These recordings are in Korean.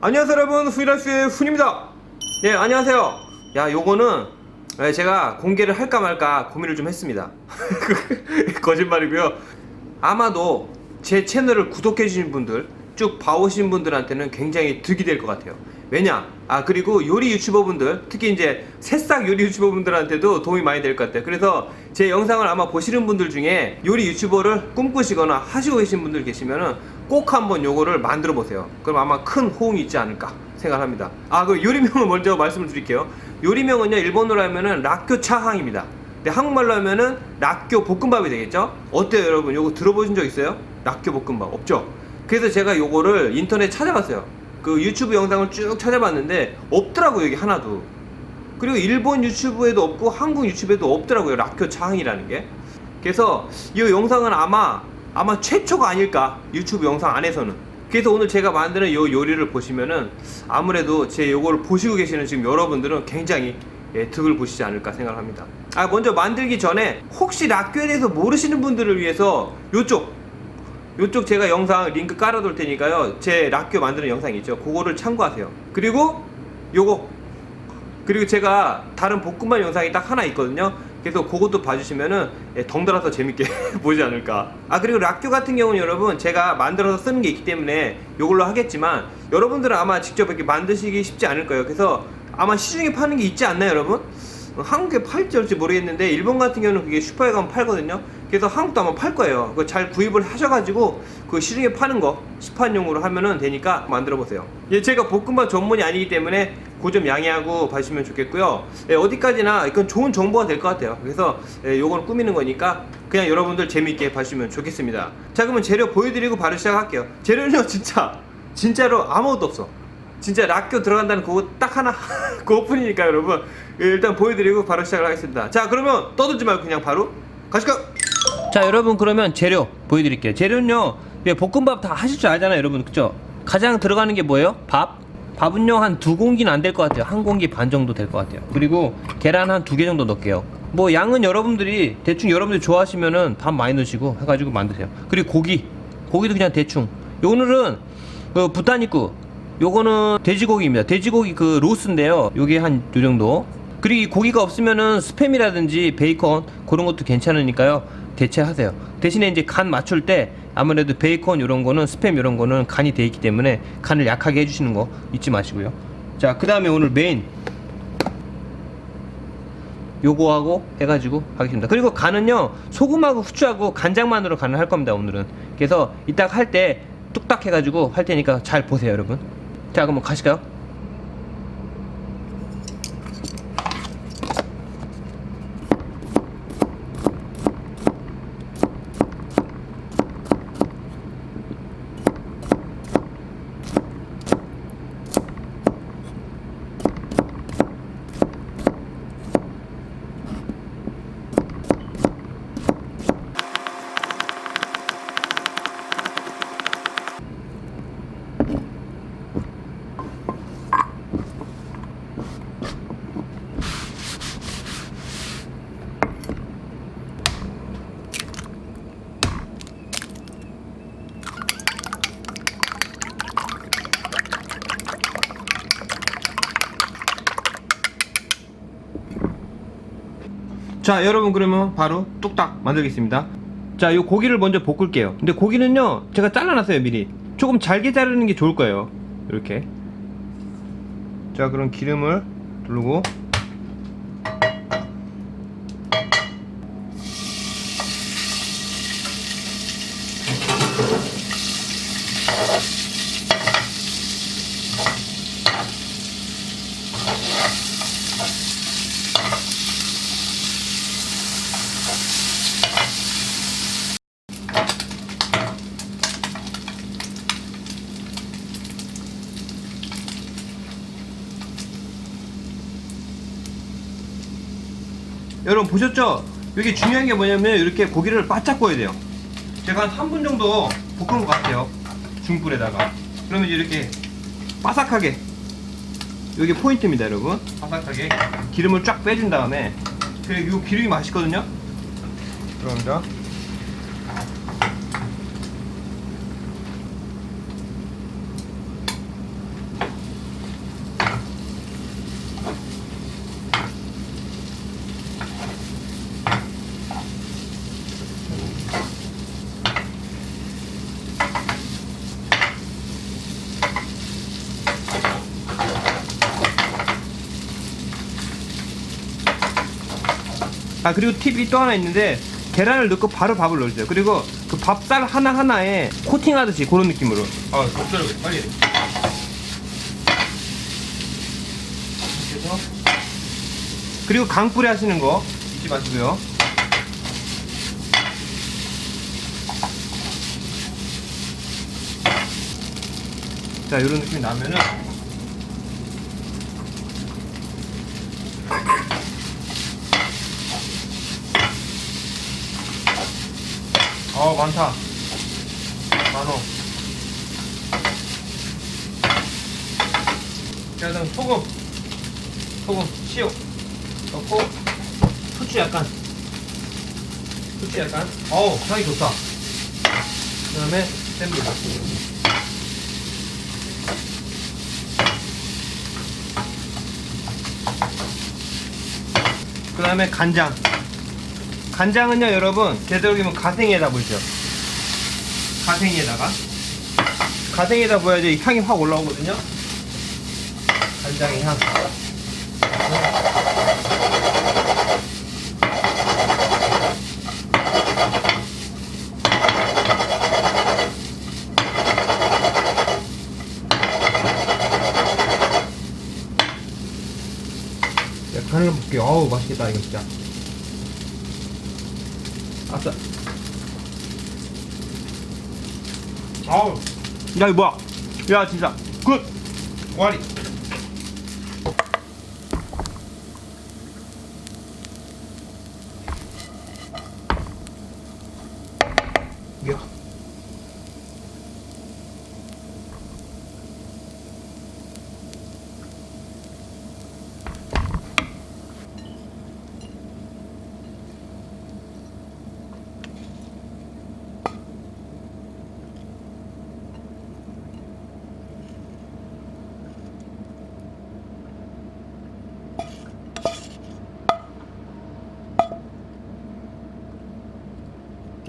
안녕하세요 여러분. 후이라스의 훈입니다. 예 안녕하세요. 야 요거는 예, 제가 공개를 할까 말까 고민을 좀 했습니다. 거짓말이고요. 아마도 제 채널을 구독해 주신 분들 쭉 봐오신 분들한테는 굉장히 득이 될 것 같아요 왜냐? 아 그리고 요리 유튜버 분들 특히 이제 새싹 요리 유튜버 분들한테도 도움이 많이 될 것 같아요. 그래서 제 영상을 아마 보시는 분들 중에 요리 유튜버를 꿈꾸시거나 하시고 계신 분들 계시면은 꼭 한번 요거를 만들어 보세요. 그럼 아마 큰 호응이 있지 않을까 생각합니다. 아 그 요리명을 먼저 말씀을 드릴게요. 요리명은요 일본어로 하면은 라쿄 차항입니다. 근데 한국말로 하면은 라쿄 볶음밥이 되겠죠? 어때요 여러분? 요거 들어보신 적 있어요? 라쿄 볶음밥. 없죠? 그래서 제가 요거를 인터넷 찾아봤어요 그 유튜브 영상을 쭉 찾아봤는데 없더라고요 여기 하나도. 그리고 일본 유튜브에도 없고 한국 유튜브에도 없더라고요 라쿄 차항이라는 게. 그래서 이 영상은 아마 아마 최초가 아닐까 유튜브 영상 안에서는. 그래서 오늘 제가 만드는 이 요리를 보시면은 아무래도 제 요거를 보시고 계시는 지금 여러분들은 굉장히 예, 득을 보시지 않을까 생각합니다. 아 먼저 만들기 전에 혹시 라쿄에 대해서 모르시는 분들을 위해서 요쪽 요쪽 제가 영상 링크 깔아둘 테니까요 제 라쿄 만드는 영상 있죠 그거를 참고하세요 그리고 요거 그리고 제가 다른 볶음밥 영상이 딱 하나 있거든요. 그래서 그것도 봐주시면은 예, 덩달아서 재밌게 보지 않을까. 아 그리고 락교 같은 경우는 여러분 제가 만들어서 쓰는 게 있기 때문에 이걸로 하겠지만 여러분들은 아마 직접 이렇게 만드시기 쉽지 않을 거예요. 그래서 아마 시중에 파는 게 있지 않나요, 여러분? 어, 한국에 팔지 어찌 모르겠는데 일본 같은 경우는 그게 슈퍼에 가면 팔거든요. 그래서 한국도 아마 팔 거예요. 그거 잘 구입을 하셔가지고 그 시중에 파는 거 시판용으로 하면은 되니까 만들어 보세요. 예, 제가 볶음밥 전문이 아니기 때문에 그좀 양해하고 봐주시면 좋겠고요. 예, 어디까지나 이건 좋은 정보가 될 것 같아요. 그래서 예, 요거는 꾸미는 거니까 그냥 여러분들 재미있게 봐주시면 좋겠습니다. 자, 그러면 재료 보여드리고 바로 시작할게요. 재료는요, 진짜 진짜로 아무것도 없어. 진짜 락교 들어간다는 그거 딱 하나 그거뿐이니까 여러분 예, 일단 보여드리고 바로 시작을 하겠습니다. 자, 그러면 떠들지 말고 그냥 바로 가실까요? 자 여러분 그러면 재료 보여드릴게요. 재료는요 예, 볶음밥 다 하실 줄 알잖아요 여러분. 그죠 가장 들어가는 게 뭐예요? 밥? 밥은요 한 두 공기는 안 될 것 같아요. 한 공기 반 정도 될 것 같아요. 그리고 계란 한 두 개 정도 넣을게요. 뭐 양은 여러분들이 대충 여러분들이 좋아하시면은 밥 많이 넣으시고 해가지고 만드세요. 그리고 고기. 고기도 그냥 대충. 오늘은 그 부타니쿠 요거는 돼지고기입니다. 돼지고기 그 로스인데요. 요게 한 요 정도 그리고 이 고기가 없으면은 스팸이라든지 베이컨 그런 것도 괜찮으니까요. 대체하세요. 대신에 이제 간 맞출 때 아무래도 베이컨 이런 거는 스팸 이런 거는 간이 돼 있기 때문에 간을 약하게 해주시는 거 잊지 마시고요. 자 그 다음에 오늘 메인. 요거 하고 해가지고 하겠습니다. 그리고 간은요 소금하고 후추하고 간장만으로 간을 할 겁니다 오늘은. 그래서 이따 할 때 뚝딱 해가지고 할 테니까 잘 보세요 여러분. 자 그럼 가실까요? 자 여러분 그러면 바로 뚝딱 만들겠습니다. 자 요 고기를 먼저 볶을게요. 근데 고기는요 제가 잘라놨어요 미리. 조금 잘게 자르는 게 좋을 거예요. 이렇게. 자 그럼 기름을 두르고 여러분 보셨죠? 여기 중요한 게 뭐냐면 이렇게 고기를 바짝 구워야 돼요. 제가 한 3분 정도 볶은 것 같아요. 중불에다가. 그러면 이렇게 바삭하게. 여기 포인트입니다 여러분. 바삭하게. 기름을 쫙 빼준 다음에. 그리고 이 기름이 맛있거든요. 들어갑니다 아 그리고 팁이 또 하나 있는데 계란을 넣고 바로 밥을 넣어주세요. 그리고 그 밥쌀 하나 하나에 코팅하듯이 그런 느낌으로. 아 덥더라고요. 빨리. 이렇게 해서 그리고 강불에 하시는 거 잊지 마시고요. 자 이런 느낌이 나면은 많다. 많어. 자 그다음 소금. 소금 씨오 넣고 후추 약간. 후추 약간. 어우 향이 좋다. 그 다음에 넣고 그 다음에 간장 간장은요 여러분 되도록이면 가생에다 부으죠? 가생에다가? 가생에다 부어야지 향이 확 올라오거든요? 간장의 향. 자, 간을 볼게요. 어우 맛있겠다 이거 진짜 아싸. 아우. 야, 이거 뭐야? 야, 진짜. 굿! 와리. 야.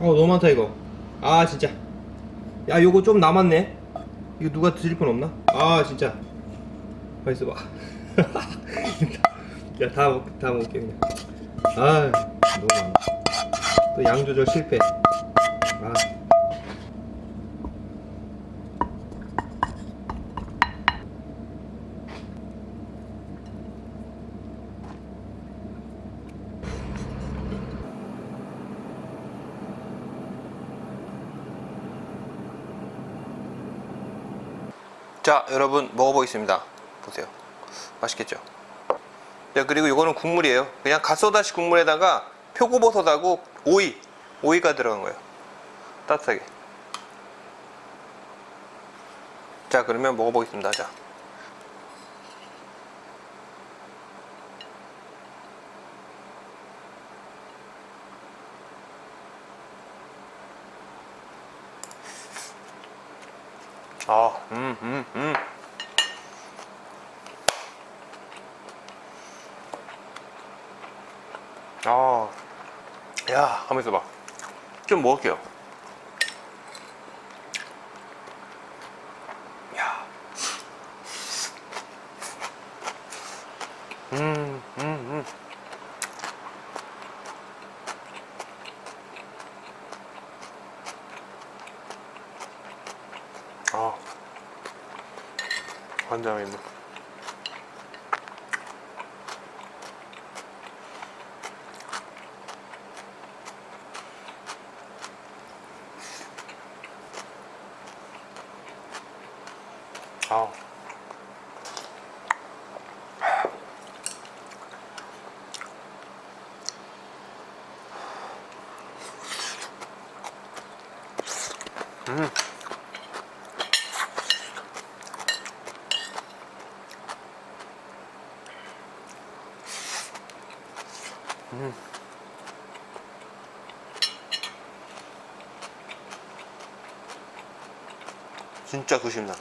어 너무 많다 이거. 아 진짜. 야 요거 좀 남았네. 이거 누가 드실 분 없나? 아 진짜. 가만 있어봐. 야다 먹, 다 먹을게 그냥. 아 너무 많아 또 양 조절 실패. 아 자 여러분 먹어보겠습니다. 보세요. 맛있겠죠? 자 그리고 이거는 국물이에요. 그냥 갓소다시 국물에다가 표고버섯하고 오이 오이가 들어간 거예요. 따뜻하게. 자 그러면 먹어보겠습니다. 자 아, 음, 음, 음. 아, 야, 가만 있어봐. 좀 먹을게요. 야, 음, 음, 음. 아, 환장했네. 아. 음. 음. 진짜 구심나.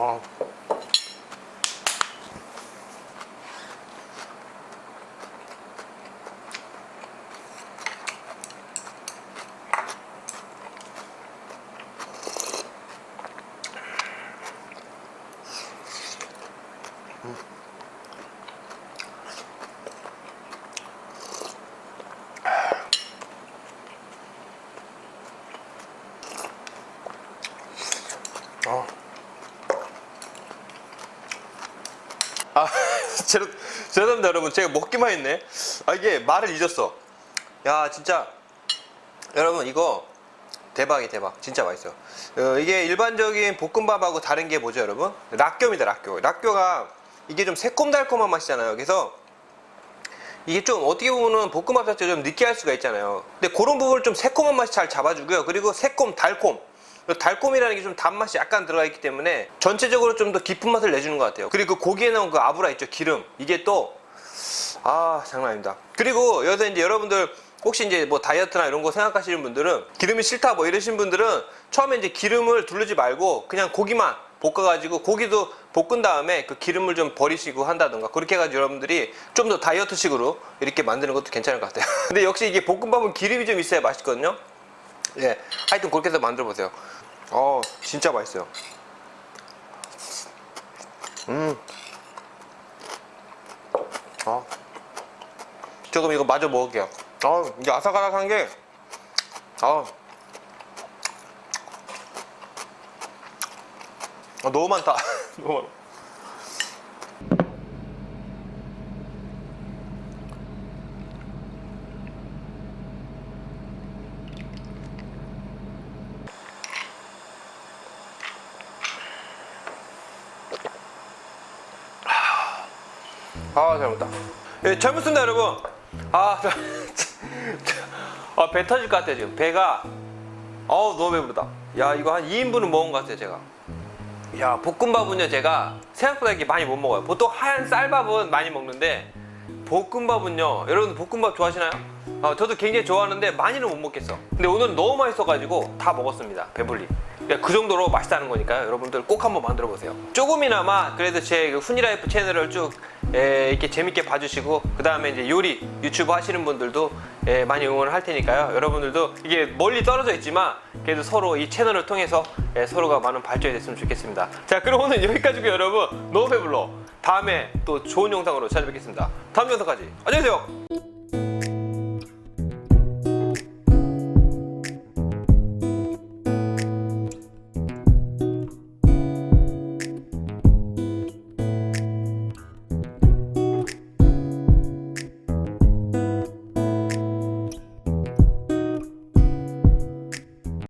아. 아. 아, 죄, 죄송합니다, 여러분. 제가 먹기만 했네. 아, 이게 말을 잊었어. 야, 진짜. 여러분, 이거 대박이 대박. 진짜 맛있어요. 어, 이게 일반적인 볶음밥하고 다른 게 뭐죠, 여러분? 락교입니다, 락교. 락교가 이게 좀 새콤달콤한 맛이잖아요. 그래서 이게 좀 어떻게 보면은 볶음밥 자체가 좀 느끼할 수가 있잖아요. 근데 그런 부분을 좀 새콤한 맛이 잘 잡아주고요. 그리고 새콤, 달콤. 달콤이라는 게 좀 단맛이 약간 들어가 있기 때문에 전체적으로 좀 더 깊은 맛을 내주는 것 같아요. 그리고 고기에 나온 그 아브라 있죠, 기름. 이게 또, 아, 장난 아닙니다. 그리고 여기서 이제 여러분들 혹시 이제 뭐 다이어트나 이런 거 생각하시는 분들은 기름이 싫다 뭐 이러신 분들은 처음에 이제 기름을 두르지 말고 그냥 고기만 볶아가지고 고기도 볶은 다음에 그 기름을 좀 버리시고 한다던가 그렇게 해가지고 여러분들이 좀 더 다이어트식으로 이렇게 만드는 것도 괜찮을 것 같아요. 근데 역시 이게 볶음밥은 기름이 좀 있어야 맛있거든요. 예, 하여튼 그렇게 해서 만들어 보세요. 어, 진짜 맛있어요. 음. 어. 조금 이거 마저 먹을게요. 어, 이게 아삭아삭한 게, 어. 어, 너무 많다. 너무 많아. 아, 잘 먹다. 예, 잘 먹습니다, 여러분. 아, 아, 배 터질 것 같아요, 지금. 배가, 어우, 너무 배부르다. 야, 이거 한 2인분은 먹은 것 같아요, 제가. 야, 볶음밥은요, 제가 생각보다 이렇게 많이 못 먹어요. 보통 하얀 쌀밥은 많이 먹는데, 볶음밥은요, 여러분 볶음밥 좋아하시나요? 아, 저도 굉장히 좋아하는데 많이는 못 먹겠어. 근데 오늘 너무 맛있어가지고 다 먹었습니다. 배불리. 그러니까 그 정도로 맛있다는 거니까요. 여러분들 꼭 한번 만들어 보세요. 조금이나마 그래도 제그 후니라이프 채널을 쭉 에, 이렇게 재밌게 봐주시고 그 다음에 이제 요리 유튜브 하시는 분들도 에, 많이 응원을 할 테니까요. 여러분들도 이게 멀리 떨어져 있지만 그래도 서로 이 채널을 통해서 에, 서로가 많은 발전이 됐으면 좋겠습니다. 자, 그럼 오늘 여기까지고 여러분 너무 배불러. 다음에 또 좋은 영상으로 찾아뵙겠습니다. 다음 영상까지 안녕히 계세요.